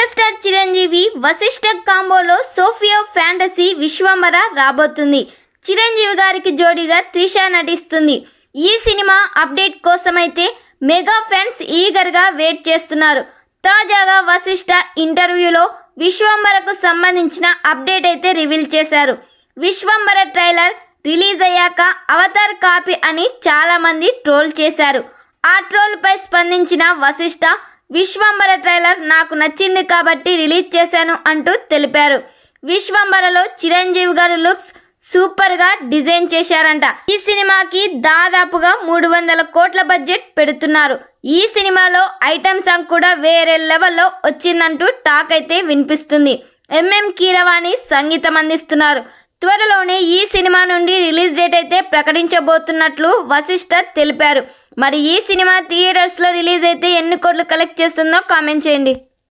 Megastar Chiranjeevi Vashishta కాంబోలో socio fantasy Vishwambhara రాబోతుంది. చిరంజీవి గారికి జోడీగా త్రిష నటిస్తుంది. ఈ సినిమా అప్డేట్ కోసమైతే మెగా ఫ్యాన్స్ ఈగర్గా వెయిట్ చేస్తున్నారు. తాజాగా వశిష్ఠ ఇంటర్వ్యూలో విశ్వంబరకు సంబంధించిన అప్డేట్ అయితే రివీల్ చేశారు. విశ్వంబర ట్రైలర్ రిలీజ్ అయ్యాక అవతార్ కాపీ అని చాలామంది ట్రోల్ చేశారు. ఆ ట్రోల్పై స్పందించిన వశిష్ఠ విశ్వంబర ట్రైలర్ నాకు నచ్చింది కాబట్టి రిలీజ్ చేశాను అంటూ తెలిపారు. విశ్వంబరలో చిరంజీవి గారు లుక్స్ సూపర్గా డిజైన్ చేశారంట. ఈ సినిమాకి దాదాపుగా మూడు వందల కోట్ల బడ్జెట్ పెడుతున్నారు. ఈ సినిమాలో ఐటమ్ సాంగ్ కూడా వేరే లెవెల్లో వచ్చిందంటూ టాక్ అయితే వినిపిస్తుంది. ఎంఎం కీరవాణి సంగీతం అందిస్తున్నారు. త్వరలోనే ఈ సినిమా నుండి రిలీజ్ డేట్ అయితే ప్రకటించబోతున్నట్లు వశిష్ఠ తెలిపారు. మరి ఈ సినిమా థియేటర్స్లో రిలీజ్ అయితే ఎన్ని కోట్లు కలెక్ట్ చేస్తుందో కామెంట్ చేయండి.